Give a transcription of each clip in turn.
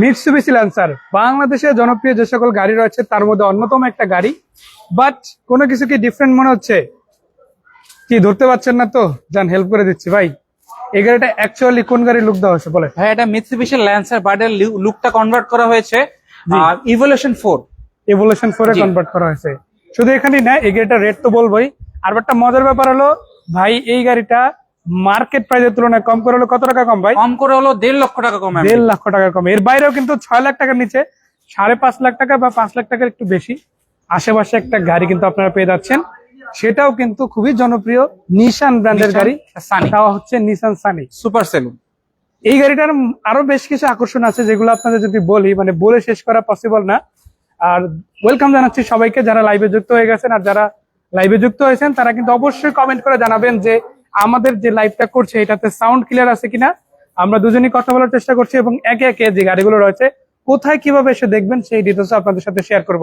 Mitsubishi Lancer বাংলাদেশে জনপ্রিয় যে সকল গাড়ি রয়েছে তার মধ্যে অন্যতম একটা গাড়ি। বাট কোনো কিছু কি ডিফারেন্ট মনে হচ্ছে? কি ধরতে পারছেন না তো? যান হেল্প করে দিচ্ছি ভাই। এই গাড়িটা অ্যাকচুয়ালি কোন গাড়ির লুক দেওয়া হয়েছে বলে ভাই এটা মিৎসুবিশি ল্যান্সার বার্ডের লুকটা কনভার্ট করা হয়েছে জি। ইভলিউশন ফোর এভলিউশন ফোরে জি। কনভার্ট করা হয়েছে। শুধু এখানেই না এই গাড়িটা রেট তো বলবোই। আর একটা মজার ব্যাপার হলো ভাই এই গাড়িটা মার্কেট প্রাইসের তুলনায় কম করে হলো কত টাকা কম ভাই? কম করে হলো দেড় লক্ষ টাকা কম দেড় লক্ষ টাকা কম। এর বাইরেও কিন্তু ছয় লাখ টাকার নিচে সাড়ে পাঁচ লাখ টাকা বা পাঁচ লাখ টাকার একটু বেশি। আশেপাশে একটা গাড়ি কিন্তু আপনারা পেয়ে যাচ্ছেন। সেটাও কিন্তু খুবই জনপ্রিয় নিশান ব্র্যান্ডের গাড়ি। তাও হচ্ছে নিশান সানি সুপার সেলুন এই গাড়িটার আরও বেশ কিছু আকর্ষণ আছে যেগুলো আপনাদের যদি বলি মানে বলে শেষ করা পসিবল না। আর ওয়েলকাম জানাচ্ছি সবাইকে যারা লাইভে যুক্ত হয়ে গেছেন আর যারা লাইভে যুক্ত হয়েছেন তারা কিন্তু অবশ্যই কমেন্ট করে জানাবেন যে আমাদের যে লাইভটা করছে এটাতে সাউন্ড ক্লিয়ার আছে কিনা আমরা দুজনই কথা বলার চেষ্টা করছি এবং একে একে যে গাড়িগুলো রয়েছে কোথায় কীভাবে এসে দেখবেন সেই ডিটেলস আপনাদের সাথে শেয়ার করব।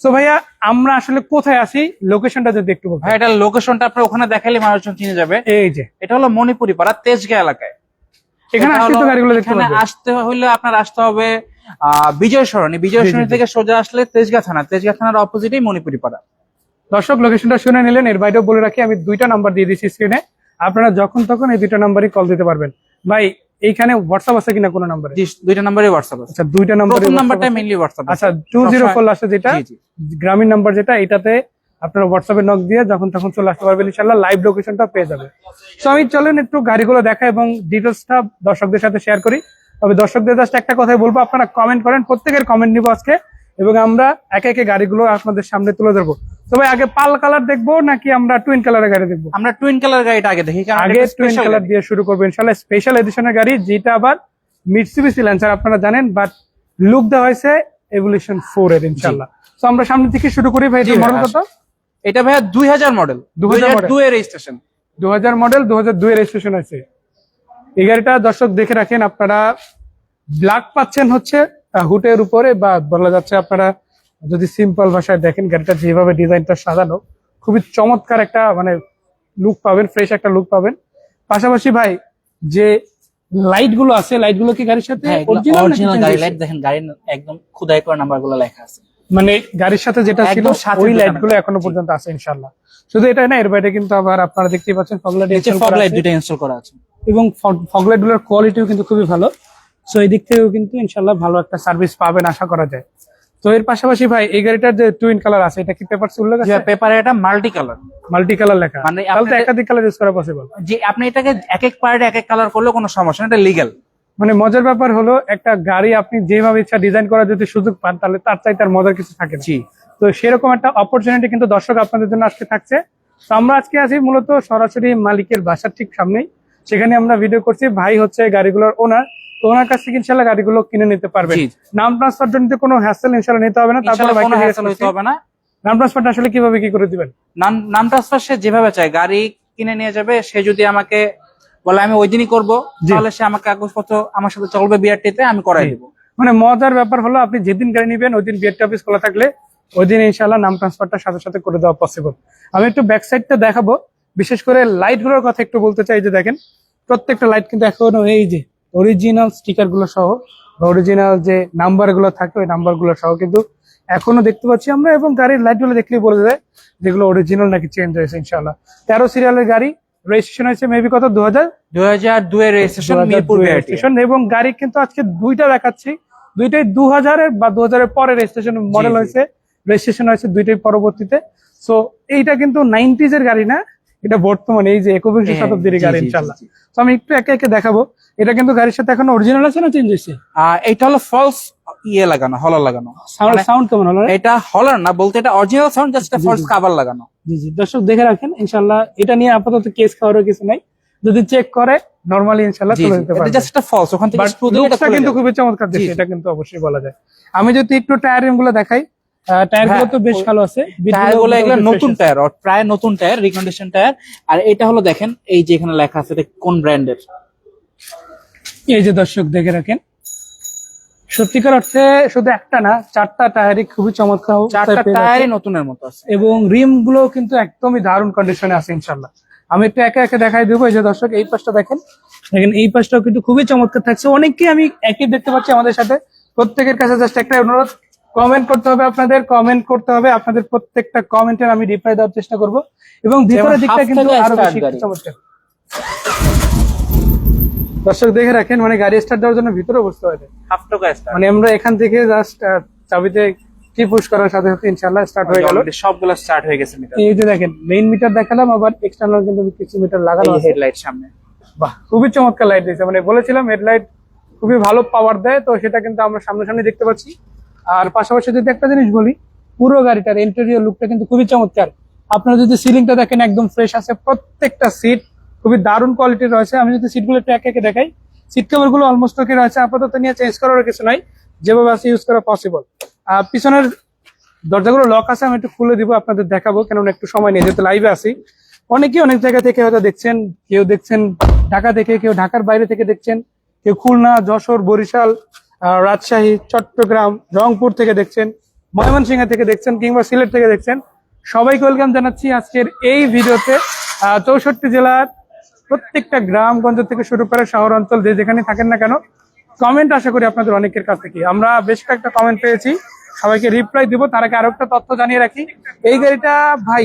সো ভাইয়া আমরা আসলে কোথায় আসি লোকেশনটা যদি একটু ভাই এটার লোকেশনটা আপনার ওখানে দেখালে মানুষজন চিনে যাবে। এই যে। এটা হলো মণিপুরি পাড়া তেজগাঁ এলাকায়। এখানে আসলে তো গাড়িগুলো দেখতে পাবেন আসতে হলে আপনার আসতে হবে আহ বিজয় সরণি বিজয় সরণি থেকে সোজা আসলে তেজগা থানা। তেজগা থানার অপোজিটেই মণিপুরি পাড়া দর্শক লোকেশনটা শুনে নিলেন। এর বাইরেও বলে রাখি আমি দুইটা নাম্বার দিয়ে দিচ্ছি স্ক্রিনে আপনারা যখন তখন এই দুইটা নাম্বারই কল দিতে পারবেন। ভাই এইখানে হোয়াটসঅ্যাপ আছে কিনা কোনো নাম্বারে জি দুইটা নাম্বারে হোয়াটসঅ্যাপ আছে। আচ্ছা দুইটা নাম্বারে প্রথম নাম্বারটা মেইনলি হোয়াটসঅ্যাপ আচ্ছা টু জিরো ফোর লাস্টে যেটা। গ্রামীণ নাম্বার যেটা এটাতে আপনারা হোয়াটসঅ্যাপে নক দিয়ে যখন তখন চলে আসতে পারবেন ইনশাল্লাহ লাইভ লোকেশনটা পেয়ে যাবে তো আমি চলেন একটু গাড়িগুলো দেখা এবং ডিটেলসটা দর্শকদের সাথে শেয়ার করি। তবে দর্শকদের জাস্ট একটা কথাই বলব আপনারা কমেন্ট করেন প্রত্যেকের কমেন্ট নিবো আজকে এবং আমরা একে একে গাড়িগুলো আপনাদের সামনে তুলে ধরবো। তবে আগে পাল কালার দেখব নাকি আমরা টুইন কালারের গাড়ি দেখব? আমরা টুইন কালার গাড়িটা আগে দেখি আগে টুইন কালার দিয়ে শুরু করব ইনশাল্লাহ স্পেশাল এডিশনের গাড়ি যেটা আবার মিটসুবিসি ল্যান্সার আপনারা জানেন বাট লুক দেওয়া হয়েছে এভলিউশন ফোর এর ইনশাল্লাহ। তো আমরা সামনে থেকে শুরু করি ভাই জি, মডেল কত? এটা ভাইয়া দুই হাজার মডেল 2000 দুই হাজার। দুই এর রেজিস্ট্রেশন দু হাজার মডেল দু হাজার দুই রেজিস্ট্রেশন আছে। এই গাড়িটা দর্শক দেখে রাখেন আপনারা ব্ল্যাক পাচ্ছেন হচ্ছে হুটের উপরে বা বলা যাচ্ছে আপনারা যদি সিম্পল ভাষায় দেখেন গাড়িটা যেভাবে ডিজাইনটা সাজানো খুবই চমৎকার একটা মানে লুক পাবেন ফ্রেশ একটা লুক পাবেন। পাশাপাশি ভাই যে লাইটগুলো আছে লাইটগুলো কি গাড়ির সাথে অরিজিনাল গাড়ি লাইট দেখেন গাড়ির একদম খুদাই করা নাম্বারগুলো লেখা আছে। মানে গাড়ির সাথে যেটা ছিল ওই লাইটগুলো এখনও পর্যন্ত আছে ইনশাল্লাহ শুধু এটা না এর বাইরে কিন্তু আবার আপনারা দেখতেই পাচ্ছেন ফগলাইট দুটো ইনস্টল করা আছে। এবং ফগলাইটগুলোর কোয়ালিটিও কিন্তু খুবই ভালো। সো এই দিক থেকেও কিন্তু ইনশাল্লাহ ভালো একটা সার্ভিস পাবেন আশা করা যায়। তো এর পাশাপাশি ভাই এই গাড়িটার যে টুইন কালার আছে এটা কি পেপার উল্লেখ আছে পেপারে এটা মাল্টি কালার মাল্টি কালার লেখা। মানে তাহলে তো একাধিক কালার ইউজ করা পসিবল যে আপনি এটাকে এক এক পার্টে এক এক কালার করলেও কোনো সমস্যা না এটা লিগ্যাল মানে মজার ব্যাপার হলো একটা গাড়ি আপনি যেভাবে ইচ্ছা ডিজাইন করার যদি সুযোগ পান তাহলে তার চাই তার মজার কিছু থাকে জি। তো সেরকম একটা অপরচুনিটি কিন্তু দর্শক আপনাদের জন্য আজকে থাকছে। তো আমরা আজকে আছি মূলত সরাসরি মালিকের বাসার ঠিক সামনেই। সেখানে আমরা ভিডিও করছি ভাই হচ্ছে গাড়িগুলোর ওনার তো ওনার কাছ থেকে ইনশাল্লাহ গাড়িগুলো কিনে নিতে পারবেন নাম ট্রান্সফার জন্য কোনো হ্যাসেল ইনশাল্লাহ নিতে হবে না তারপরে বাইকে হ্যাসেল হইতে হবে না। নাম ট্রান্সফারটা আসলে কীভাবে কি করে দিবেন? নাম নাম ট্রান্সফার সে যেভাবে চায় গাড়ি কিনে নিয়ে যাবে সে যদি আমাকে বলে আমি ওই দিনই করব। তাহলে সে আমাকে কাগজপত্র আমার সাথে চলবে বিআরটিতে আমি করাই। দেবো। মানে মজার ব্যাপার হলো আপনি যেদিন গাড়ি নিবেন ওই দিন বিএড অফিস খোলা থাকলে ওই দিন ইনশাল্লাহ নাম ট্রান্সফারটা সাথে সাথে করে দেওয়া পসিবল আমি একটু ব্যাক সাইডটা দেখাবো বিশেষ করে লাইটগুলোর কথা একটু বলতে চাই যে দেখেন প্রত্যেকটা লাইট কিন্তু এখনও এই যে অরিজিনাল স্টিকারগুলো সহ অরিজিনাল যে নাম্বারগুলো থাকে ওই নাম্বারগুলো সহ কিন্তু এখনও দেখতে পাচ্ছি আমরা এবং গাড়ির লাইটগুলো দেখলেই বলে যায় যেগুলো অরিজিনাল নাকি চেঞ্জ হয়েছে ইনশাল্লাহ তেরো সিরিয়ালের গাড়ি রেজিস্ট্রেশন হয়েছে মেবি কত? দু হাজার দুই হাজার দুই এর রেজিস্ট্রেশন মিরপুর রেজিস্ট্রেশন এবং গাড়ি কিন্তু আজকে দুইটা দেখাচ্ছি। দুইটাই দু হাজারের বা দু হাজারের পরে রেজিস্ট্রেশন মডেল হয়েছে রেজিস্ট্রেশন হয়েছে দুইটাই পরবর্তীতে। সো এইটা কিন্তু নাইনটিজ এর গাড়ি না এটা বর্তমানে এই যে একবিংশ হ্যাঁ, শতাব্দীর গাড়ি ইনশাল্লাহ। তো আমি একটু একে একে দেখাবো। এটা কিন্তু গাড়ির সাথে এখন অরিজিনাল আছে না চেঞ্জ হয়েছে? এটা হলো ফলস ইয়ে লাগানো হলার লাগানো। সাউন্ড মানে- কেমন হলো? এটা হলার না বলতে এটা অরিজিনাল সাউন্ড জাস্ট জি, ফলস। কাভার লাগানো। জি জি। দর্শক দেখে রাখেন ইনশাল্লাহ এটা নিয়ে আপাতত কেস খাওয়ারও কিছু নাই। যদি চেক করে নরমালি ইনশাল্লাহ জি চলে যেতে এটা পারবে। জাস্ট একটা ফলস ওখান থেকে দিলে এটা কিন্তু। খুবই চমৎকার জি। এটা কিন্তু অবশ্যই বলা যায়। আমি যদি একটু টায়ারগুলো দেখাই টায়ারগুলো হ্যাঁ, তো বেশ ভালো আছে। টায়ারগুলো এগুলো নতুন টায়ার প্রায় নতুন টায়ার রিকন্ডিশন টায়ার আর এটা হলো দেখেন এই যে এখানে লেখা আছে এটা কোন ব্র্যান্ডের। এই যে দর্শক দেখে রাখেন। সত্যিকার অর্থে শুধু একটা না চারটা টায়ারই খুবই চমৎকার চারটা টায়ারই নতুনের মতো আছে। এবং রিমগুলো কিন্তু একদমই দারুণ কন্ডিশনে আছে ইনশাল্লাহ আমি একটু একে একে দেখাই দেবো এই যে দর্শক এই পাশটা দেখেন। দেখেন এই পাশটাও কিন্তু খুবই চমৎকার থাকছে। অনেককেই আমি একই দেখতে পাচ্ছি আমাদের সাথে। প্রত্যেকের কাছে জাস্ট একটা অনুরোধ কমেন্ট করতে হবে আপনাদের কমেন্ট করতে হবে আপনাদের প্রত্যেকটা কমেন্টের আমি রিপ্লাই দেওয়ার চেষ্টা করব। এবং ভিতরের দিকটা কিন্তু আরও বেশি। চমৎকার। দর্শক দেখে রাখেন মানে গাড়ি স্টার্ট দেওয়ার জন্য ভিতরে বসতে হয় হাফ টাকা স্টার মানে আমরা এখান থেকে জাস্ট চাবিতে কি পুশ করার সাথে সাথে ইনশাআল্লাহ স্টার্ট হয়ে গেল। সবগুলো স্টার্ট হয়ে গেছে মিটার এই যে দেখেন মেইন মিটার দেখালাম আবার এক্সটার্নাল কিন্তু কিছু মিটার লাগানো আছে। হেডলাইট সামনে। বাহ খুবই চমৎকার লাইট দিয়েছে। মানে বলেছিলাম হেডলাইট খুবই ভালো পাওয়ার দেয় তো সেটা কিন্তু আমরা সামনাসামনি দেখতে পাচ্ছি। আর পাশাপাশি যদি একটা জিনিস বলি, পুরো গাড়িটার ইন্টেরিয়র লুকটা কিন্তু খুবই চমৎকার। আপনারা যদি সিলিংটা দেখেন, একদম ফ্রেশ আছে, প্রত্যেকটা সিট খুবই দারুণ কোয়ালিটির রয়েছে। আমি যদি সিটগুলো একটু একে দেখাই সিট কভারগুলো অলমোস্ট ওকে রয়েছে। আপাতত নিয়ে চেঞ্জ করার কিছু নাই, যেভাবে আছে ইউজ করা পসিবল আর পিছনের দরজাগুলো লক আছে, আমি একটু খুলে দিব, আপনাদের দেখাবো, কেননা একটু সময় নিয়ে যেহেতু লাইভে আসি অনেকেই অনেক জায়গা থেকে হয়তো দেখছেন, কেউ দেখছেন ঢাকা থেকে, কেউ ঢাকার বাইরে থেকে দেখছেন, কেউ খুলনা, যশোর, বরিশাল রাজশাহী, চট্টগ্রাম, রংপুর থেকে দেখছেন, ময়মনসিংহ থেকে দেখছেন, কিংবা সিলেট থেকে দেখছেন। সবাইকে ওয়েলকাম জানাচ্ছি আজকের এই ভিডিওতে। চৌষট্টি জেলার প্রত্যেকটা গ্রামগঞ্জ থেকে শুরু করে শহর অঞ্চল যে যেখানে থাকেন না কেন কমেন্ট আশা করি আপনাদের অনেকের কাছ থেকে। আমরা বেশ কয়েকটা কমেন্ট পেয়েছি, সবাইকে রিপ্লাই দিব, তার আগে আরও একটা তথ্য জানিয়ে রাখি। এই গাড়িটা ভাই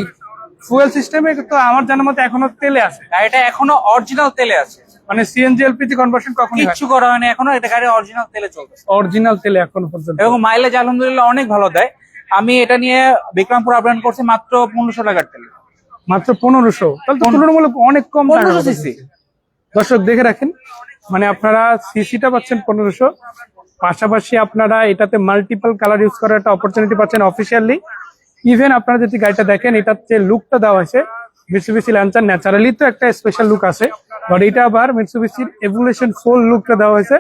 ফুয়েল সিস্টেমে তো আমার জানার মতে এখনও তেলে আছে। গাড়িটা এখনও অরিজিনাল তেলে আছে। মানে সিএনজি এলপিজি কনভার্সন কখন কিচ্ছু করা হয়নি এখনও এটা গাড়ি অরিজিনাল তেলে চলতেছে অরিজিনাল তেলে এখনও পর্যন্ত। এবং মাইলেজ আলহামদুলিল্লাহ অনেক ভালো দেয়। আমি এটা নিয়ে বিক্রমপুর আপডাউন করছি মাত্র পনেরোশো টাকার তেলে। মাত্র পনেরোশো। তাহলে তুলনামূলক অনেক কম পনেরোশো সিসি দর্শক দেখে রাখেন মানে আপনারা সিসিটা পাচ্ছেন পনেরোশো। পাশাপাশি আপনারা এটাতে মাল্টিপল কালার ইউজ করার একটা অপরচুনিটি পাচ্ছেন অফিসিয়ালি ইভেন আপনারা যদি গাড়িটা দেখেন এটার যে লুকটা দেওয়া হয়েছে মিটসুবিসি ল্যান্সার ন্যাচারালি তো একটা স্পেশাল লুক আছে। বাট এটা আবার মিটসুবিসির এভুলেশন ফুল লুকটা দেওয়া হয়েছে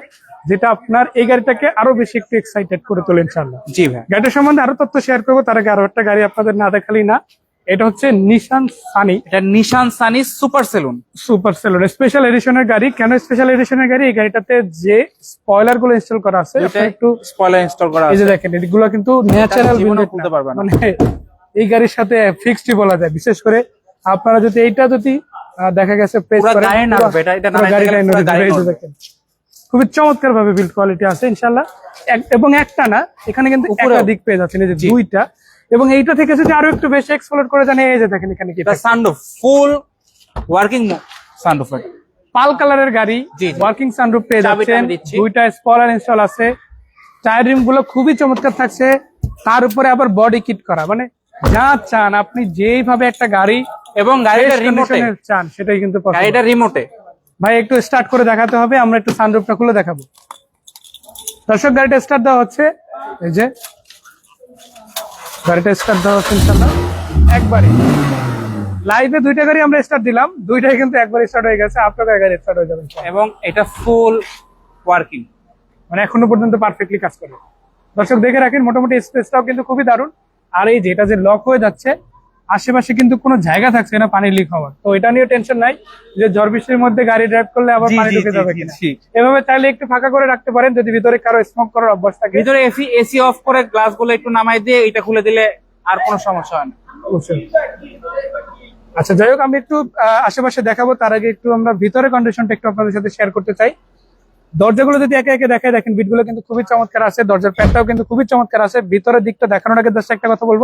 যেটা আপনার এই গাড়িটাকে আরও বেশি একটু এক্সাইটেড করে তোলে ইনশাল্লাহ জি ভাই। গাড়িটার সম্বন্ধে আরও তথ্য শেয়ার করব তার আগে আরও একটা গাড়ি আপনাদের না দেখালি না। এটা হচ্ছে নিশান সানি এটা Nissan Sunny super saloon super saloon special এডিশনের গাড়ি। কেন স্পেশাল এডিশনের গাড়ি? এই গাড়িটাতে যে স্পয়লারগুলো ইনস্টল করা আছে এটা একটু স্পয়লার ইনস্টল করা আছে। দেখেন এগুলো কিন্তু ন্যাচারাল খুলতে পারবে না। মানে এই গাড়ির সাথে ফিক্সডই বলা যায়। বিশেষ করে আপনারা যদি এইটা যদি দেখা গেছে। খুবই চমৎকার ভাবে বিল্ড কোয়ালিটি আছে ইনশাল্লাহ এবং একটা না এখানে কিন্তু। একাধিক পেয়ে যাচ্ছেন এই যে দুইটা। এবং এইটা থেকে যদি আরও একটু বেশি এক্সপ্লোর করে জানে এই যে দেখেন এখানে কি এটা sunroof full working sunroof pearl কালারের গাড়ি। ওয়ার্কিং সানরুফ পেয়ে যাচ্ছেন। দুইটা স্পলার ইনস্টল আছে। টায়ার রিমগুলো খুবই চমৎকার থাকছে। তার উপরে আবার বডি কিট করা। মানে যা চান আপনি যেইভাবে একটা গাড়ি এবং গাড়িটা রিমোটে চান সেটাই কিন্তু। গাড়িটা রিমোটে ভাই একটু স্টার্ট করে দেখাতে হবে আমরা একটু সানরুফটা খুলে দেখাবো। দর্শক গাড়িটা স্টার্ট দেওয়া হচ্ছে। এই যে গাড়িটা স্টার্ট দেওয়া হচ্ছে ইনশাল্লাহ একবারই লাইভে দুইটা গাড়ি আমরা স্টার্ট দিলাম দুইটাই কিন্তু একবার স্টার্ট হয়ে গেছে আপনাদের গাড়ি স্টার্ট হয়ে যাবে। এবং এটা ফুল ওয়ার্কিং মানে এখনও পর্যন্ত পারফেক্টলি কাজ করে। দর্শক দেখে রাখেন মোটামুটি স্পেসটাও কিন্তু খুবই দারুণ। আর এই যেটা যে লক হয়ে যাচ্ছে আশেপাশে কিন্তু কোনো জায়গা থাকছে না পানি লিক হওয়ার। তো এটা নিয়ে টেনশন নাই যে ঝড় বৃষ্টির মধ্যে গাড়ি ড্রাইভ করলে আবার পানি ঢুকে যাবে এভাবে চাইলে একটু ফাঁকা করে রাখতে পারেন যদি ভিতরে কারও স্মোক করার অভ্যাস থাকে। ভিতরে এসি এসি অফ করে গ্লাসগুলো একটু নামাই দিয়ে এটা খুলে দিলে আর কোনো সমস্যা হয় না। আচ্ছা যাই হোক আমি একটু আশেপাশে দেখাবো তার আগে একটু আমরা ভিতরে কন্ডিশনটা একটু আপনাদের সাথে শেয়ার করতে চাই। দরজাগুলো যদি একে একে দেখায় দেখেন বিটগুলো কিন্তু খুবই চমৎকার আছে দরজার প্যাডটাও কিন্তু খুবই চমৎকার আছে। ভিতরের দিকটা দেখানোর আগে জাস্ট একটা কথা বলব।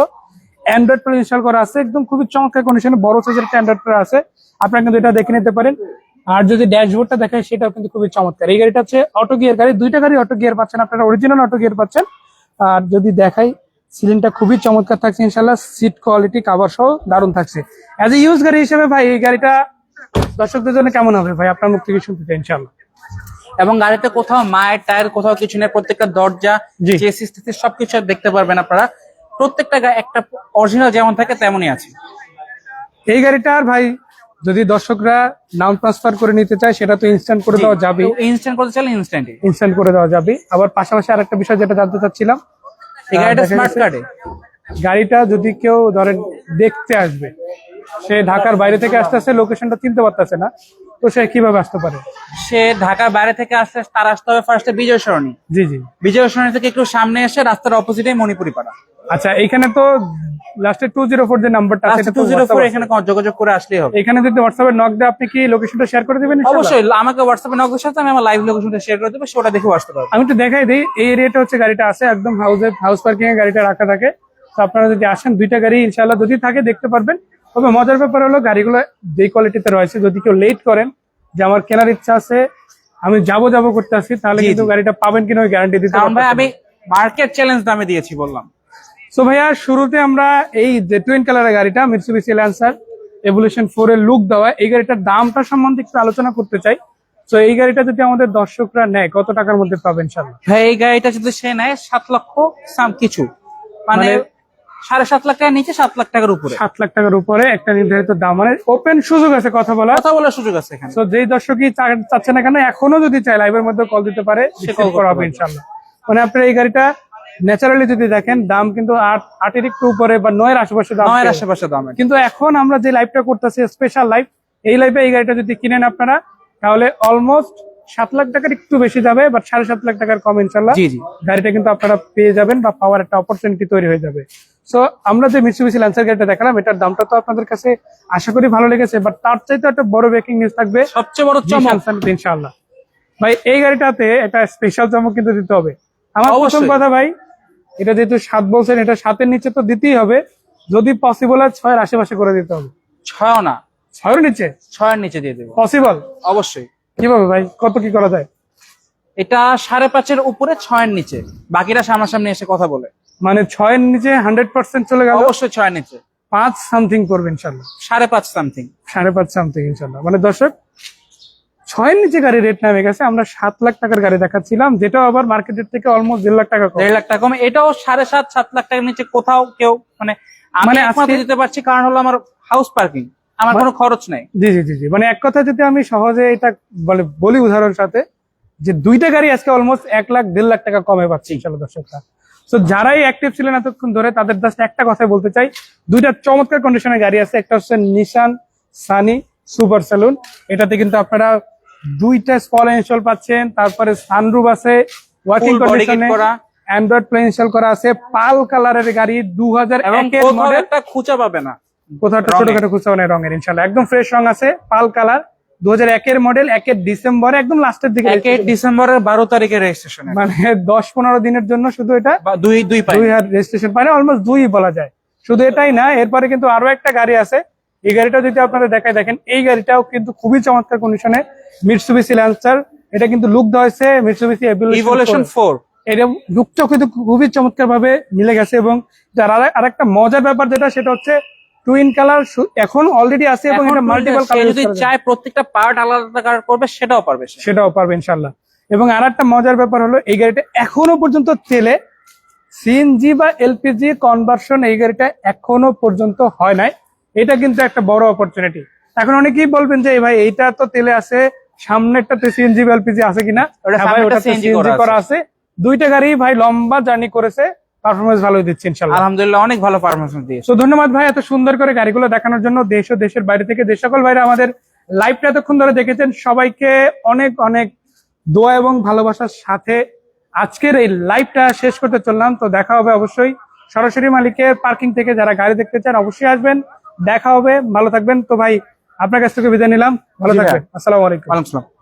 অ্যান্ড্রয়েড প্লে ইনস্টল করা আছে একদম খুবই চমৎকার কন্ডিশনে বড় সাইজের একটা অ্যান্ড্রয়েড প্লে আছে। আপনারা কিন্তু এটা দেখে নিতে পারেন। আর যদি ড্যাশবোর্ডটা দেখায় সেটাও কিন্তু খুবই চমৎকার। এই গাড়িটা হচ্ছে অটো গিয়ার গাড়ি দুইটা গাড়ি অটো গিয়ার পাচ্ছেন আপনারা অরিজিনাল অটো গিয়ার পাচ্ছেন। আর যদি দেখাই সিলিংটা খুবই চমৎকার থাকছে ইনশাল্লাহ সিট কোয়ালিটি কাভার সহ দারুণ থাকছে। অ্যাজ এ ইউজ গাড়ি হিসেবে ভাই এই গাড়িটা দর্শকদের জন্য কেমন হবে ভাই? আপনার মুখ থেকে শুনতে চাই ইনশাল্লাহ এবং গাড়িতে কোথাও মায়ের টায়ার কোথাও কিছু নেই প্রত্যেকটা দরজা সবকিছু দেখতে পারবেন আপনারা। প্রত্যেকটা একটা অরিজিনাল যেমন থাকে তেমনই আছে। এই গাড়িটার ভাই যদি দর্শকরা নাম ট্রান্সফার করে নিতে চায় সেটা তো ইনস্ট্যান্ট করে দেওয়া যাবে ইনস্ট্যান্ট করতে চাইলে ইনস্ট্যান্ট ইনস্ট্যান্ট করে দেওয়া যাবে আবার পাশাপাশি আরেকটা বিষয় যেটা জানতে চাচ্ছিলাম এই গাড়িটা স্মার্ট কার্ডে গাড়িটা যদি কেউ ধরেন দেখতে আসবে সে ঢাকার বাইরে থেকে আসতেছে লোকেশনটা চিনতে পারতেছে না। তো সে কীভাবে আসতে পারে? সে ঢাকার বাইরে থেকে আসলে তার আসতে হবে ফার্স্টে বিজয় সরণি। জি জি। বিজয় সরণি থেকে একটু সামনে এসে রাস্তার অপোজিটে মণিপুরি পাড়া আচ্ছা এখানে তো লাস্টে টু জিরো ফোর যে নাম্বারটা আছে টু জিরো ফোর। এখানে যোগাযোগ করে আসলেই হবে। এখানে যদি হোয়াটসঅ্যাপে নক দেয় আপনি কি লোকেশনটা শেয়ার করে দিবেন অবশ্যই আমাকে হোয়াটসঅ্যাপে নক সাথে আমি আমার লাইভ লোকেশনটা শেয়ার করে দেবো সেটা দেখে আসতে পারব। আমি একটু দেখাই দিই এই এরিয়াটা হচ্ছে গাড়িটা আছে একদম হাউসে হাউস পার্কিং এ গাড়িটা রাখা থাকে। তো আপনারা যদি আসেন দুইটা গাড়ি ইনশাআল্লাহ যদি থাকে দেখতে পারবেন। তবে মজার ব্যাপার হলো গাড়িগুলো যেই কোয়ালিটিতে রয়েছে যদি কেউ লেট করেন যে আমার কেনার ইচ্ছা আছে আমি যাব যাব করতে আসি তাহলে কিন্তু গাড়িটা পাবেন কিনা গ্যারান্টি দিতে ভাই আমি মার্কেট চ্যালেঞ্জ দামে দিয়েছি বললাম। সো ভাইয়া শুরুতে আমরা এই যে টুইন কালারের গাড়িটা মিটসুবিসি ল্যান্সার এভলিউশন ফোর এর লুক দেওয়া এই গাড়িটার দামটা সম্বন্ধে একটু আলোচনা করতে চাই। তো এই গাড়িটা যদি আমাদের দর্শকরা নেয় কত টাকার মধ্যে পাবেন ভাই এই গাড়িটা যদি সে নেয় সাত লক্ষ সাম কিছু। মানে মানে- সাড়ে সাত লাখ টাকার নিচে সাত লাখ টাকার উপরে। সাত লাখ টাকার উপরে একটা নির্ধারিত দাম মানে ওপেন সুযোগ আছে কথা বলার। কথা বলার সুযোগ আছে এখানে। তো যেই দর্শকই চাচ্ছে না কেন এখনও যদি চায় লাইভের মধ্যে কল দিতে পারে করা হবে ইনশাল্লাহ মানে আপনার এই গাড়িটা ন্যাচারালি যদি দেখেন দাম কিন্তু আটের একটু উপরে বা নয়ের আশেপাশে দাম নয়ের আশেপাশে দাম কিন্তু এখন আমরা যে লাইভটা করতেছি স্পেশাল লাইভ এই লাইভে এই গাড়িটা যদি কিনেন আপনারা তাহলে অলমোস্ট সাত লাখ টাকার একটু বেশি যাবে বাট সাড়ে সাত লাখ টাকার কম ইনশাল্লাহ গাড়িটা কিন্তু আপনারা পেয়ে যাবেন বা পাওয়ার একটা অপরচুনিটি তৈরি হয়ে যাবে। সো আমরা যে মিটসুবিসি ল্যান্সার গাড়িটা দেখালাম এটার দামটা তো আপনাদের কাছে আশা করি ভালো লেগেছে বাট তার চাইতে একটা বড় ব্রেকিং নিউজ থাকবে সবচেয়ে বড় চমক। চমক ইনশাআল্লাহ। ভাই এই গাড়িটাতে একটা স্পেশাল চমক কিন্তু দিতে হবে। আমার প্রথম কথা ভাই এটা যেহেতু সাত বলছেন এটা সাতের নিচে তো দিতেই হবে। যদি পসিবল হয় ছয়ের আশেপাশে করে দিতে হবে। ছয় না। ছয়ের নিচে? ছয়ের নিচে দিয়ে দেবো। পসিবল অবশ্যই। কীভাবে ভাই কত কি করা যায়? এটা সাড়ে পাঁচের উপরে ছয়ের নিচে। বাকিরা সামনাসামনি এসে কথা বলে। মানে ছয়ের নিচে হান্ড্রেড পার্সেন্ট চলে গেল? অবশ্যই ছয়ের নিচে। পাঁচ সামথিং করবে ইনশাল্লাহ। সাড়ে পাঁচ সামথিং সাড়ে পাঁচ সামথিং ইনশাল্লাহ। মানে দর্শক ছয়ের নিচে গাড়ি রেট নামে গেছে আমরা সাত লাখ টাকার গাড়ি দেখাচ্ছিলাম যেটাও আবার মার্কেটের থেকে অলমোস্ট দেড় লাখ টাকা কম। দেড় লাখ টাকা কমে। এটাও সাড়ে সাত সাত লাখ টাকার নিচে কোথাও কেউ মানে মানে আজকে- দিতে পারছি কারণ হলো আমার হাউস পার্কিং আমার কোনো খরচ নাই। জি জি জি জি। মানে এক কথা যদি আমি সহজে এটা বলি উদাহরণ সাথে যে দুইটা গাড়ি আজকে অলমোস্ট এক লাখ দেড় লাখ টাকা কমে পাচ্ছি ইনশাল্লাহ দর্শকরা। তো যারাই অ্যাক্টিভ ছিলেন এতক্ষণ ধরে তাদের জাস্ট একটা কথাই বলতে চাই। দুইটা চমৎকার কন্ডিশনের গাড়ি আছে। একটা হচ্ছে নিশান সানি সুপার স্যালুন এটাতে কিন্তু আপনারা দুইটা স্পল ইনস্টল পাচ্ছেন। তারপরে সানরুফ আছে kit কন্ডিশনে করা। অ্যান্ড্রয়েড প্লে ইনস্টল করা আছে। পাল কালারের গাড়ি দু হাজার একটা খুঁজা পাবে না। কোথাও। ছোটখাটো খুচরা নেই রঙের ইনশাল্লাহ। একদম ফ্রেশ রং আছে পাল কালার। দু মডেল একের ডিসেম্বরে একদম লাস্টের দিকে ডিসেম্বরের বারো তারিখে রেজিস্ট্রেশন মানে দশ পনেরো দিনের জন্য শুধু এটা দুই দুই পাই দুই হাজার রেজিস্ট্রেশন পায় অলমোস্ট দুই বলা যায়। শুধু এটাই না এরপরে কিন্তু আরও একটা গাড়ি আছে। এই গাড়িটা যদি আপনারা দেখায় দেখেন এই গাড়িটাও কিন্তু খুবই চমৎকার কন্ডিশনে মিটসুবিসি ল্যান্সার এটা কিন্তু লুক দেওয়া হয়েছে মিটসুবিসি ইভলিউশন ফোর এটা লুকটাও কিন্তু খুবই চমৎকার ভাবে মিলে গেছে এবং যার আর- আরেকটা মজার ব্যাপার যেটা সেটা হচ্ছে টুইন কালার এখন অলরেডি আছে এবং এটা মাল্টিপল কালার যদি চায় প্রত্যেকটা পার্ট আলাদা কালার করবে সেটাও পারবে সেটাও পারবে ইনশাল্লাহ এবং আর একটা মজার ব্যাপার হলো এই গাড়িটা এখনও পর্যন্ত তেলে সিএনজি বা এলপিজি কনভার্সন এই গাড়িটা এখনও পর্যন্ত হয় নাই। এটা কিন্তু একটা বড় অপরচুনিটি এখন অনেকেই বলবেন যে "এই ভাই এইটা তো তেলে আছে সামনেরটাতে সিএনজি বা এলপিজি আছে কিনা? ওটা হ্যাঁ সিএনজি করা আছে। দুইটা গাড়ি ভাই লম্বা জার্নি করেছে। পারফরমেন্স ভালোই দিচ্ছে ইনশাল্লাহ আলহামদুলিল্লাহ অনেক ভালো পারফরমেন্স দিয়েছে। তো ধন্যবাদ ভাই এত সুন্দর করে গাড়িগুলো দেখানোর জন্য দেশ ও দেশের বাইরে থেকে যে সকল ভাইরা আমাদের লাইভটা এতক্ষণ ধরে দেখেছেন সবাইকে অনেক অনেক দোয়া এবং ভালোবাসার সাথে আজকের এই লাইভটা শেষ করতে চললাম। তো দেখা হবে অবশ্যই। সরাসরি মালিকের পার্কিং থেকে যারা গাড়ি দেখতে চান অবশ্যই আসবেন। দেখা হবে। ভালো থাকবেন। তো ভাই আপনার কাছ থেকে বিদায় নিলাম। ভালো থাকবেন। আসসালামু আলাইকুম। আসসালাম।